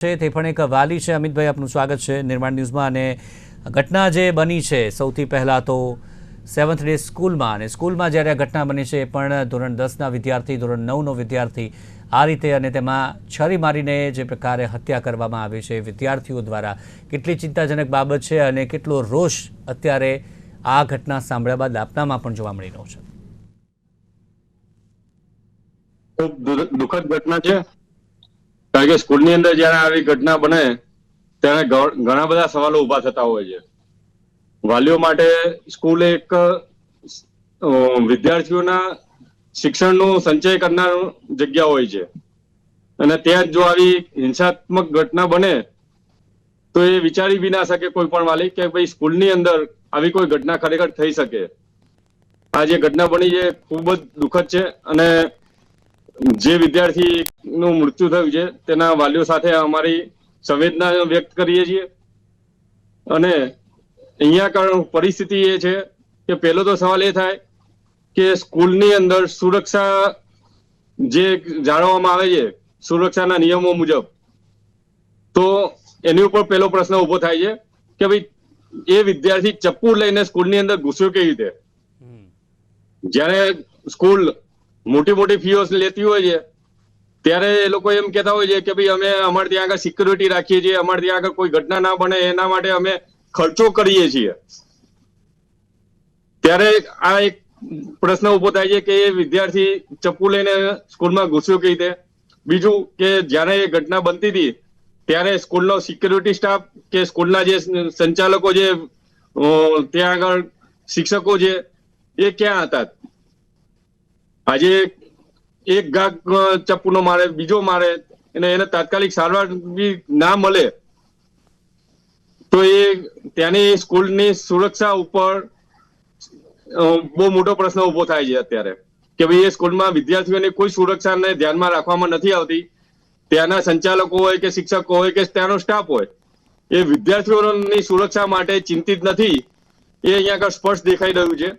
છે તે પણ એક વાલી છે. અમિતભાઈ, આપનું સ્વાગત છે નિર્માણ ન્યૂઝમાં. અને ઘટના જે બની છે, સૌથી પહેલાં તો સેવન્થ ડે સ્કૂલમાં. અને સ્કૂલમાં જ્યારે આ ઘટના બની છે, એ પણ ધોરણ દસના વિદ્યાર્થી, ધોરણ નવનો વિદ્યાર્થી આ રીતે અને તેમાં છરી મારીને જે પ્રકારે હત્યા કરવામાં આવી છે. વિદ્યાર્થીઓ દ્વારા કેટલી ચિંતાજનક બાબત છે અને કેટલો રોષ અત્યારે આ ઘટના સાંભળ્યા બાદ આપનામાં પણ જોવા મળી રહ્યો છે. દુઃખદ ઘટના છે. કારણ કે સ્કૂલની અંદર જ્યારે આવી ઘટના બને, ત્યારે ઘણા બધા સવાલો ઊભા થતા હોય છે. વાલીઓ માટે સ્કૂલ એક વિદ્યાર્થીઓના શિક્ષણનું સંચય કરનાર જગ્યા હોય છે. અને ત્યાં જો આવી હિંસાત્મક ઘટના બને, તો એ વિચારી બી ના શકે કોઈ પણ વાલી કે ભાઈ સ્કૂલની અંદર આવી કોઈ ઘટના ખરેખર થઈ શકે. આ જે ઘટના બની છે ખૂબ જ દુઃખદ છે અને જે વિદ્યાર્થી નું મૃત્યુ થયું છે તેના વાલીઓ સાથે અમારી સંવેદના વ્યક્ત કરીએ છીએ. અને અહીંયા કારણ પરિસ્થિતિ એ છે કે પહેલો તો સવાલ એ થાય કે સ્કૂલની અંદર સુરક્ષા જે જાળવવામાં આવે છે સુરક્ષાના નિયમો મુજબ તો એની ઉપર પહેલો પ્રશ્ન ઊભો થાય છે કે ભાઈ એ વિદ્યાર્થી ચપ્પુ લઈને સ્કૂલની અંદર ઘૂસ્યો કેવી રીતે? જ્યારે સ્કૂલ મોટી મોટી ફીઓ લેતી હોય છે. ત્યારે એ લોકો એમ કહેતા હોય છે કે ભાઈ અમે અમારે ત્યાં આગળ સિક્યુરિટી રાખીએ છીએ, અમારે ત્યાં આગળ કોઈ ઘટના ના બને, એના માટે અમે ખર્ચો કરીએ છીએ. ત્યારે આ એક પ્રશ્ન ઊભો થાય છે કે એ વિદ્યાર્થી ચપ્પુ લઈને સ્કૂલમાં ઘૂસ્યો કઈ રીતે? બીજું કે જ્યારે એ ઘટના બનતી હતી, ત્યારે સ્કૂલનો સિક્યુરિટી સ્ટાફ કે સ્કૂલના જે સંચાલકો જે ત્યાં આગળ શિક્ષકો છે એ ક્યાં હતા? આજે એક ગાક ચપ્પુનો મારે, બીજો મારે અને એને તાત્કાલિક સારવાર બી ના મળે, તો એ ત્યાંની સ્કૂલની સુરક્ષા ઉપર બહુ મોટો પ્રશ્ન ઊભો થાય છે અત્યારે, કે ભાઈ એ સ્કૂલમાં વિદ્યાર્થીઓની કોઈ સુરક્ષાને ધ્યાનમાં રાખવામાં નથી આવતી, ત્યાંના સંચાલકો હોય કે શિક્ષકો હોય કે ત્યાંનો સ્ટાફ હોય, એ વિદ્યાર્થીઓની સુરક્ષા માટે ચિંતિત નથી, એ અહીંયા આગળ સ્પષ્ટ દેખાઈ રહ્યું છે,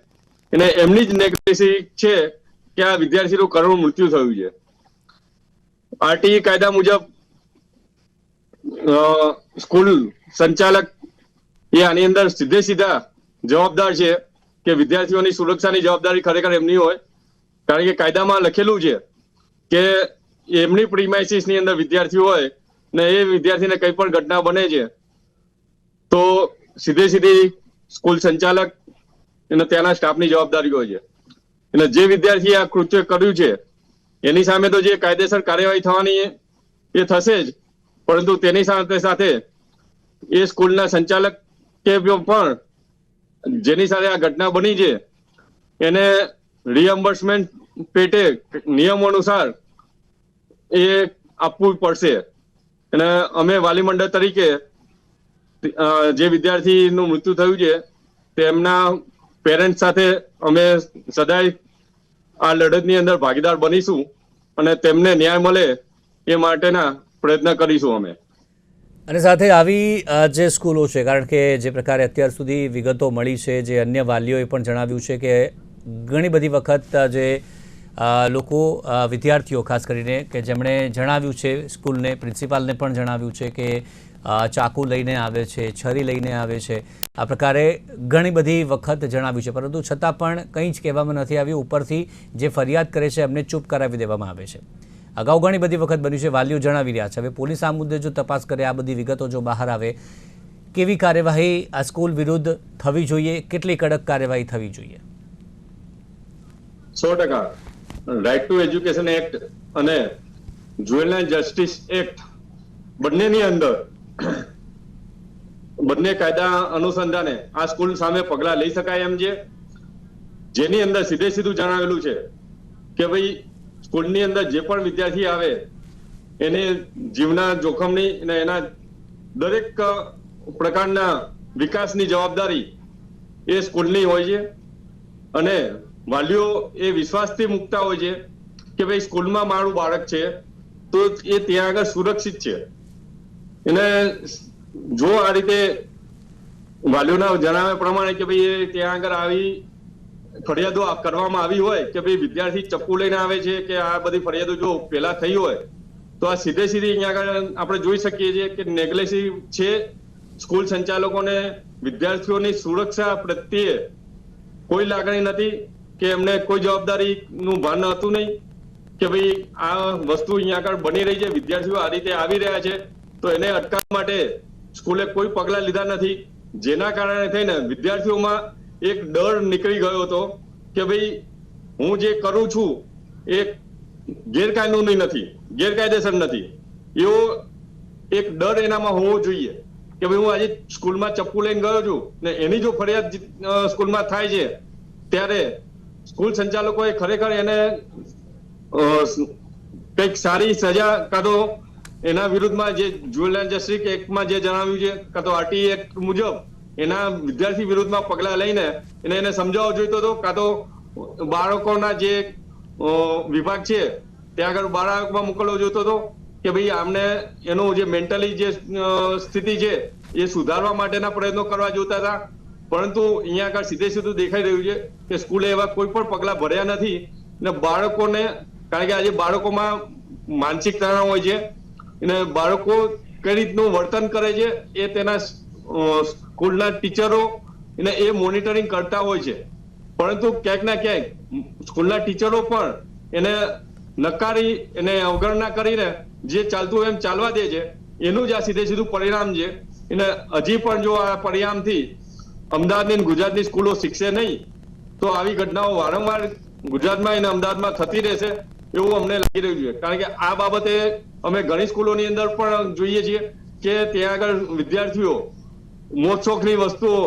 અને એમની જ નેગ્લેસી છે આ વિદ્યાર્થીનું કરુણ મૃત્યુ થયું છે. આરટીઈ કાયદા મુજબ સ્કૂલ સંચાલક એ આની અંદર સીધે સીધા જવાબદાર છે કે વિદ્યાર્થીઓની સુરક્ષાની જવાબદારી ખરેખર એમની હોય. કારણ કે કાયદામાં લખેલું છે કે એમની પ્રીમાઇસીસની અંદર વિદ્યાર્થીઓ હોય ને એ વિદ્યાર્થીને કંઈ પણ ઘટના બને છે, તો સીધે સીધી સ્કૂલ સંચાલક અને ત્યાંના સ્ટાફની જવાબદારી હોય છે. અને જે વિદ્યાર્થીએ આ કૃત્ય કર્યું છે, એની સામે તો જે કાયદેસર કાર્યવાહી થવાની એ થશે જ. પરંતુ તેની સાથે સાથે એ સ્કૂલના સંચાલક કે પણ જેની સાથે આ ઘટના બની છે, એને રિએમ્બર્સમેન્ટ પેટે નિયમો અનુસાર એ આપવું પડશે. અને અમે વાલી મંડળ તરીકે જે વિદ્યાર્થીનું મૃત્યુ થયું છે, તેમના પેરેન્ટ સાથે અમે સદાય આ લડતની અંદર ભાગીદાર બનીશું અને તેમને ન્યાય મળે એ માટેના પ્રયત્ન કરીશું અમે. અને સાથે આવી જે સ્કૂલો છે, કારણ કે જે પ્રકારે અત્યાર સુધી વિગતો મળી છે, જે અન્ય વાલીઓએ પણ જણાવ્યું છે કે ઘણી બધી વખત જે લોકો વિદ્યાર્થીઓ, ખાસ કરીને, કે જેમણે જણાવ્યું છે, સ્કૂલને, પ્રિન્સિપાલને પણ જણાવ્યું છે કે ચાકુ લઈને આવે છે, છરી લઈને આવે છે. આ પ્રકારે ઘણી બધી વખત જણાવ્યું છે. પરંતુ છતાં પણ કંઈ જ કહેવામાં નથી આવ્યું. ઉપરથી જે ફરિયાદ કરે છે, એમને ચૂપ કરાવી દેવામાં આવે છે. અગાઉ ઘણી બધી વખત બન્યું છે, વાલીઓ જણાવી રહ્યા છે. હવે પોલીસ આ મુદ્દે જો તપાસ કરે, આ બધી વિગતો જો બહાર આવે, કેવી કાર્યવાહી આ સ્કૂલ વિરુદ્ધ થવી જોઈએ? કેટલી કડક કાર્યવાહી થવી જોઈએ? સો ટકા. રાઇટ ટુ એજ્યુકેશન એક્ટ અને જુવેનાઇલ જસ્ટિસ એક્ટ બંનેની અંદર બંને કાયદા અનુસંધાને આ સ્કૂલ સામે પગલા લઈ શકાય એમ છે. જેની અંદર સીધે સીધું જણાવેલું છે કે ભાઈ સ્કૂલની અંદર જે પણ વિદ્યાર્થી આવે, એને જીવના જોખમની અને એના દરેક પ્રકારના વિકાસની જવાબદારી એ સ્કૂલની હોય છે. અને વાલીઓ એ વિશ્વાસથી મૂકતા હોય છે કે ભાઈ સ્કૂલમાં મારું બાળક છે, તો એ ત્યાં આગળ સુરક્ષિત છે. એને જો આ રીતે વાલીઓના જણાવ્યા પ્રમાણે કે ભાઈ ત્યાં આગળ આવી ફરિયાદો કરવામાં આવી હોય કે ભાઈ વિદ્યાર્થી ચપ્પુ લઈને આવે છે કે આ બધી ફરિયાદો જો પેલા થઈ હોય, તો આ સીધે સીધી અહીંયા આગળ આપણે જોઈ શકીએ છીએ કે નેગ્લેસી છે સ્કૂલ સંચાલકોને વિદ્યાર્થીઓની સુરક્ષા પ્રત્યે કોઈ લાગણી નથી કે એમને કોઈ જવાબદારીનું ભાન હતું નહીં કે ભાઈ આ વસ્તુ અહીંયા આગળ બની રહી છે, વિદ્યાર્થીઓ આ રીતે આવી રહ્યા છે. તો એને અટકાવવા માટે સ્કૂલે કોઈ પગલાં લીધા નથી. જેના કારણે થઈને વિદ્યાર્થીઓમાં એક ડર નીકળી ગયો હતો કે ભાઈ હું જે કરું છું એ ગેરકાનૂની નથી, ગેરકાયદેસર નથી. એવો એક ડર એનામાં હોવો જોઈએ કે ભાઈ હું આજે સ્કૂલમાં ચપ્પુ લઈને ગયો છું ને એની જો ફરિયાદ સ્કૂલમાં થાય છે, ત્યારે સ્કૂલ સંચાલકોએ ખરેખર એને કંઈક સારી સજા કાં તો એના વિરુદ્ધમાં જે જ્વેલર જસ્ટિસ એક્ટમાં જે જણાવ્યું છે, કાં તો આરટી એક્ટ મુજબ એના વિદ્યાર્થી વિરુદ્ધમાં પગલા લઈને એને એને સમજાવવો જોઈતો હતો, કાં તો બાળકોના જે વિભાગ છે, ત્યાં આગળ બાળકમાં મોકલવો જોઈતો હતો કે ભાઈ આમને એનું જે મેન્ટલી જે સ્થિતિ છે, એ સુધારવા માટેના પ્રયત્નો કરવા જોતા હતા. પરંતુ અહીંયા આગળ સીધે સીધું દેખાઈ રહ્યું છે કે સ્કૂલે એવા કોઈ પણ પગલા ભર્યા નથી ને બાળકોને, કારણ કે આજે બાળકોમાં માનસિક તણાવ હોય છે અને બાળકો કઈ રીતનું વર્તન કરે છે એ તેના સ્કૂલના ટીચરો એને એ મોનિટરિંગ કરતા હોય છે. પરંતુ ક્યાંક ના ક્યાંક સ્કૂલના ટીચરો પણ એને નકારી એને અવગણના કરીને જે ચાલતું એમ ચાલવા દે છે, એનું જ આ સીધે સીધું પરિણામ છે. એને હજી પણ જો આ પરિણામથી અમદાવાદની ગુજરાતની સ્કૂલો શીખશે નહીં, તો આવી ઘટનાઓ વારંવાર ગુજરાતમાં અને અમદાવાદમાં થતી રહેશે. એવું અમને લાગી રહ્યું છે. કારણ કે આ બાબતે અમે ઘણી સ્કૂલોની અંદર પણ જોઈએ છીએ કે ત્યાં આગળ વિદ્યાર્થીઓ મોજશોખની વસ્તુઓ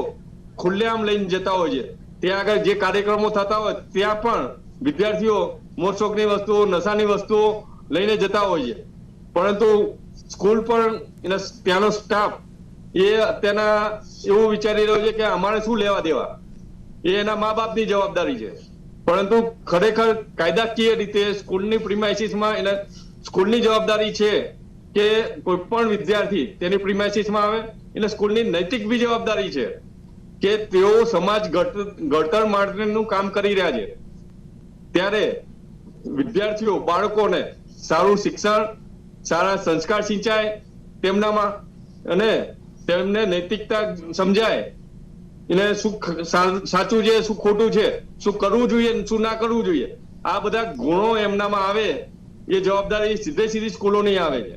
ખુલ્લેઆમ લઈને જતા હોય છે. ત્યાં આગળ જે કાર્યક્રમો થતા હોય ત્યાં પણ વિદ્યાર્થીઓ મોજશોખની વસ્તુઓ, નશાની વસ્તુઓ લઈને જતા હોય છે. પરંતુ સ્કૂલ પણ એના ત્યાંનો સ્ટાફ એ અત્યારના એવું વિચારી રહ્યો છે કે અમારે શું લેવા દેવા? એ એના મા બાપની જવાબદારી છે. પરંતુ ખરેખર કાયદાકીય રીતે સ્કૂલની પ્રિમાઇસીસમાં એને સ્કૂલની જવાબદારી છે કે કોઈ પણ વિદ્યાર્થી તેની પ્રિમાઇસીસમાં આવે એટલે સ્કૂલની નૈતિક બી જવાબદારી છે કે તેઓ સમાજ ઘડતર માટેનું કામ કરી રહ્યા છે. ત્યારે વિદ્યાર્થીઓ, બાળકોને સારું શિક્ષણ, સારા સંસ્કાર સિંચાય તેમનામાં અને તેમને નૈતિકતા સમજાય એને શું સાચું છે, શું ખોટું છે? શું કરવું જોઈએ શું ના કરવું જોઈએ? આ બધા ગુણો એમનામાં આવે, એ જવાબદારી સીધે સીધી સ્કૂલોની આવે. છે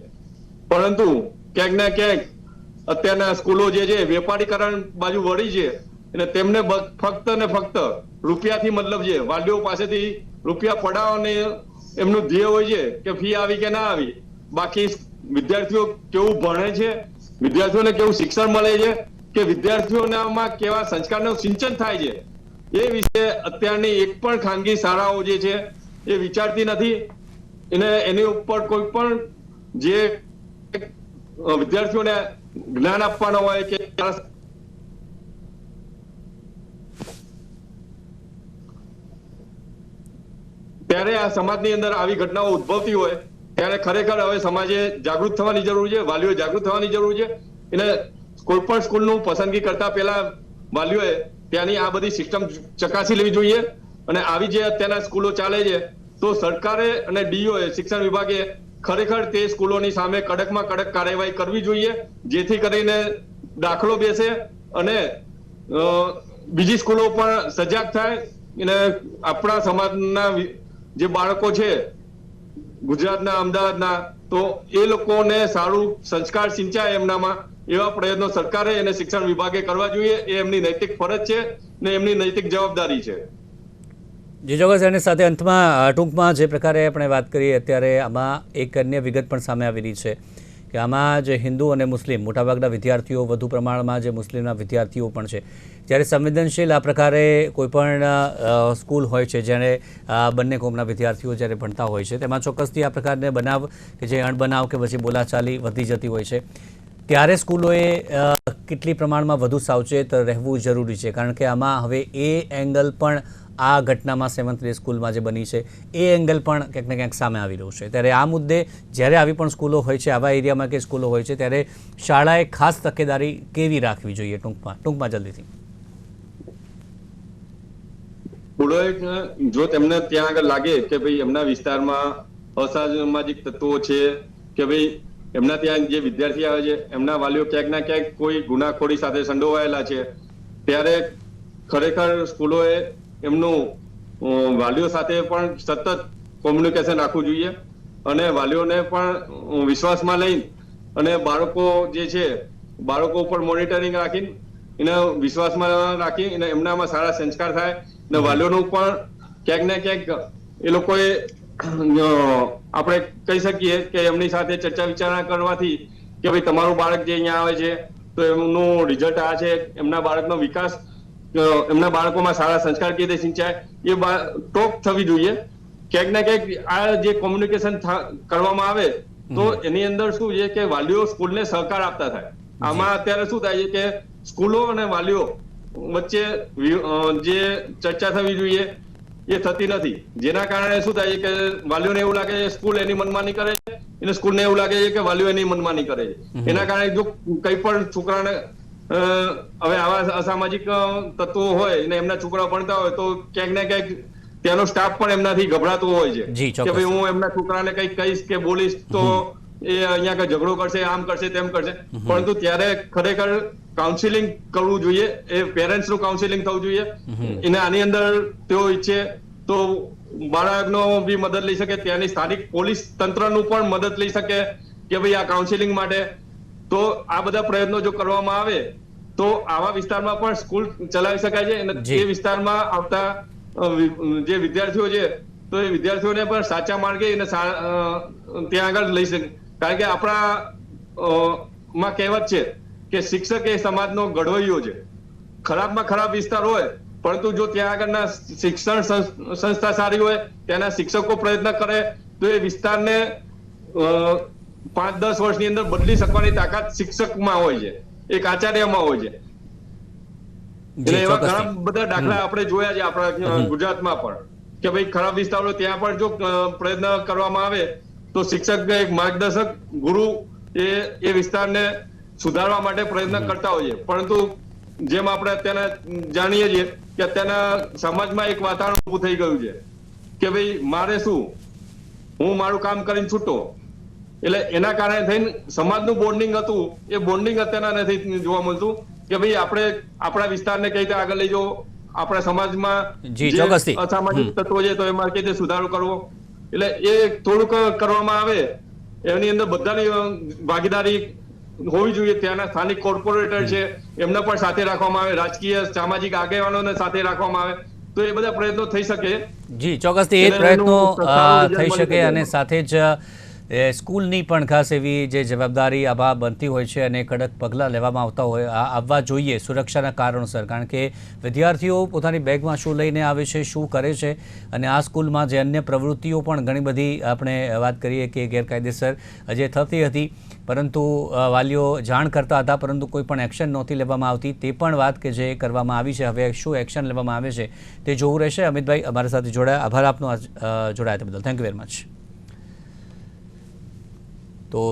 પરંતુ ક્યાંક ના ક્યાંક અત્યારના સ્કૂલો જે છે, વેપારીકરણ બાજુ વળી છે અને તેમને ફક્ત ને ફક્ત રૂપિયાથી મતલબ છે, વાલીઓ પાસેથી રૂપિયા પડાવવાને એમનું ધ્યેય હોય છે કે ફી આવી કે ના આવી. બાકી વિદ્યાર્થીઓ કેવું ભણે છે, વિદ્યાર્થીઓને કેવું શિક્ષણ મળે છે કે વિદ્યાર્થીઓનામાં કેવા સંસ્કારનું સિંચન થાય છે, એ વિશે અત્યારની એક પણ ખાનગી શાળાઓ જે છે, એ વિચારતી નથી. એને, એની ઉપર કોઈ પણ જે વિદ્યાર્થીઓને જ્ઞાન આપવાનો હોય કે ત્યારે આ સમાજની અંદર આવી ઘટનાઓ ઉદ્ભવતી હોય, ત્યારે ખરેખર હવે સમાજે જાગૃત થવાની જરૂર છે, વાલીઓ જાગૃત થવાની જરૂર છે. એને કોઈ પણ સ્કૂલનું પસંદગી કરતા પહેલા વાલીઓએ ત્યાંની આ બધી સિસ્ટમ ચકાસી લેવી જોઈએ અને આવી જે અત્યારના સ્કૂલો ચાલે છે, તો સરકારે અને ડીઓએ, શિક્ષણ વિભાગે ખરેખર તે સ્કૂલોની સામે કડકમાં કડક કાર્યવાહી કરવી જોઈએ, જેથી કરીને દાખલો બેસે અને બીજી સ્કૂલો પણ સજાગ થાય અને આપણા સમાજના જે બાળકો છે, ગુજરાતના, અમદાવાદના, તો એ લોકોને સારું સંસ્કાર સિંચાય એમનામાં એવા પ્રયત્નો સરકારે અને શિક્ષણ વિભાગે કરવા જોઈએ. એ એમની નૈતિક ફરજ છે ને એમની નૈતિક જવાબદારી છે. જે ચોક્કસ, એની સાથે અંતમાં ટૂંકમાં જે પ્રકારે આપણે વાત કરીએ, અત્યારે આમાં એક અન્ય વિગત પણ સામે આવી રહી છે કે આમાં જે હિન્દુ અને મુસ્લિમ, મોટાભાગના વિદ્યાર્થીઓ વધુ પ્રમાણમાં જે મુસ્લિમના વિદ્યાર્થીઓ પણ છે. જ્યારે સંવેદનશીલ આ પ્રકારે કોઈપણ સ્કૂલ હોય છે, જેણે બંને કોમના વિદ્યાર્થીઓ જ્યારે ભણતા હોય છે, તેમાં ચોક્કસથી આ પ્રકારને બનાવ કે જે અણબનાવ કે પછી બોલાચાલી વધી જતી હોય છે. ત્યારે સ્કૂલોએ કેટલી પ્રમાણમાં વધુ સાવચેત રહેવું જરૂરી છે? કારણ કે આમાં હવે એ એંગલ પણ આ ઘટનામાં સેવન્થ ડે સ્કૂલમાં જે બની છે, એ એંગલ પણ ક્યાંક ને ક્યાંક સામે આવી રહ્યું છે. ત્યારે આ મુદ્દે જ્યારે આવી પણ સ્કૂલો હોય છે, આવા એરિયામાં કે સ્કૂલો હોય છે, ત્યારે શાળાએ ખાસ તકેદારી કેવી રાખવી જોઈએ ટૂંકમાં? ટૂંકમાં જલ્દીથી. સ્કૂલોએ જો તેમને ત્યાં આગળ લાગે કે ભાઈ એમના વિસ્તારમાં અસામાજિક તત્વો છે, કે ભાઈ એમના ત્યાં જે વિદ્યાર્થી આવે છે, એમના વાલીઓ ક્યાંક ના ક્યાંક કોઈ ગુનાખોરી સાથે સંડોવાયેલા છે. ત્યારે ખરેખર સ્કૂલોએ એમનું વાલીઓ સાથે પણ સતત કોમ્યુનિકેશન રાખવું જોઈએ અને વાલીઓને પણ વિશ્વાસમાં લઈ અને બાળકો જે છે, બાળકો ઉપર મોનિટરિંગ રાખીને, એને વિશ્વાસમાં રાખી અને એમનામાં સારા સંસ્કાર થાય અને વાલીઓનું પણ ક્યાંક ને ક્યાંક એ લોકોએ આપણે કહી શકીએ કે એમની સાથે ચર્ચા વિચારણા કરવાથી કે ભાઈ તમારું બાળક જે અહીંયા આવે છે તો એમનું રિઝલ્ટ આ છે એમના બાળકનો વિકાસ એમના બાળકોમાં સારા સંસ્કાર કઈ રીતે સિંચાય એ ટોક થવી જોઈએ. ક્યાંક ને ક્યાંક આ જે કોમ્યુનિકેશન કરવામાં આવે તો એની અંદર શું છે કે વાલીઓ સ્કૂલને સહકાર આપતા થાય. આમાં અત્યારે શું થાય છે કે સ્કૂલો અને વાલીઓ વચ્ચે જે ચર્ચા થવી જોઈએ એ થતી નથી. જેના કારણે શું થાય છે કે વાલીઓને એવું લાગે છે સ્કૂલ એની મનમાની કરે છે અને સ્કૂલને એવું લાગે છે કે વાલીઓ એની મનમાની કરે. છે એના કારણે જો કઈ પણ છોકરાને હવે આવા અસામાજિક તત્વો હોય અને એમના છોકરા ભણતા હોય તો ક્યાંક ને ક્યાંક ત્યાંનો સ્ટાફ પણ એમનાથી ગભરાતો હોય છે. કે ભાઈ હું એમના છોકરાને કઈ કહીશ કે બોલીશ તો એ અહીંયા કઈ ઝઘડો કરશે આમ કરશે તેમ કરશે. પરંતુ ત્યારે ખરેખર કાઉન્સિલિંગ કરવું જોઈએ એ પેરેન્ટ્સનું કાઉન્સિલિંગ થવું જોઈએ. એને આની અંદર તેઓ ઈચ્છે તો બાળકનો બી મદદ લઈ શકે ત્યાંની સ્થાનિક પોલીસ તંત્રનું પણ મદદ લઈ શકે કે ભાઈ આ કાઉન્સિલિંગ માટે. તો આ બધા પ્રયત્નો જો કરવામાં આવે તો આવા વિસ્તારમાં પણ સ્કૂલ ચલાવી શકાય છે. અને જી. તે વિસ્તારમાં આવતા જે વિદ્યાર્થીઓ છે તો એ વિદ્યાર્થીઓને પણ સાચા માર્ગે એને ત્યાં આગળ લઈ શકે. કારણ કે આપણા માં કહેવત છે કે શિક્ષક એ સમાજનો ઘડવૈયો છે. ખરાબમાં ખરાબ વિસ્તાર હોય પરંતુ જો ત્યાં આગળના શિક્ષણ સંસ્થા સારી હોય ત્યાંના શિક્ષકો પ્રયત્ન કરે તો એ વિસ્તારને પાંચ દસ વર્ષની અંદર બદલી શકવાની તાકાત શિક્ષકમાં હોય છે. એક આચાર્યમાં હોય છે. એટલે એવા ઘણા બધા દાખલા આપણે જોયા છે આપણા ગુજરાતમાં પણ. કે ભાઈ ખરાબ વિસ્તારો ત્યાં પણ જો પ્રયત્ન કરવામાં આવે તો શિક્ષક એક માર્ગદર્શક ગુરુ એ એ વિસ્તારને સુધારવા માટે પ્રયત્ન કરતા હોઈએ. પરંતુ જેમ આપણે અત્યારના જાણીએ છીએ કે અત્યારના સમાજમાં એક વાતાવરણ ઊભું થઈ ગયું છે કે ભાઈ મારે શું? હું મારું કામ કરીને છૂટો. એટલે એના કારણે થઈને સમાજનું બોન્ડિંગ હતું. એ બોન્ડિંગ અત્યારના નથી જોવા મળતું કે ભાઈ આપણે આપણા વિસ્તારને કઈ રીતે આગળ લઈ જવો? આપણા સમાજમાં અસામાજિક તત્વો છે તો એમાં કઈ રીતે સુધારો કરવો? એટલે એ થોડુંક કરવામાં આવે એની અંદર બધાની ભાગીદારી હોવી જોઈએ. ત્યાંના સ્થાનિક કોર્પોરેટર છે એમને પણ સાથે રાખવામાં આવે રાજકીય સામાજિક આગેવાનોને સાથે રાખવામાં આવે. તો એ બધા પ્રયત્નો થઈ શકે. જી ચોક્કસથી એ પ્રયત્નો થઈ શકે અને સાથે જ એ, સ્કૂલની પણ ખાસ એવી જે જવાબદારી આભા બનતી હોય છે અને કડક પગલાં લેવામાં આવતા હોય આવવા જોઈએ સુરક્ષાના કારણોસર. કારણ કે વિદ્યાર્થીઓ પોતાની બેગમાં શું લઈને આવે છે શું કરે છે અને આ સ્કૂલમાં જે અન્ય પ્રવૃત્તિઓ પણ ઘણી બધી આપણે વાત કરીએ કે ગેરકાયદેસર જે થતી હતી. પરંતુ વાલીઓ જાણ કરતા હતા પરંતુ કોઈ પણ એક્શન નહોતી લેવામાં આવતી. તે પણ વાત કે જે કરવામાં આવી છે હવે શું એક્શન લેવામાં આવે છે તે જોવું રહેશે. અમિતભાઈ અમારા સાથે જોડાયા. આભાર આપનો જોડાયા તે બદલ. થેન્ક યુ વેરી મચ તો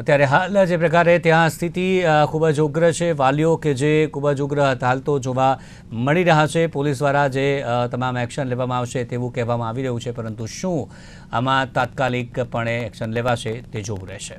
અત્યારે હાલ જે પ્રકારે ત્યાં સ્થિતિ ખૂબ જ ઉગ્ર છે. વાલીઓ કે જે ખૂબ જ ઉગ્ર હાલ તો જોવા મળી રહ્યા છે. પોલીસ દ્વારા જે તમામ એક્શન લેવામાં આવશે તેવું કહેવામાં આવી રહ્યું છે. પરંતુ શું આમાં તાત્કાલિકપણે એક્શન લેવાશે તે જોવું રહેશે.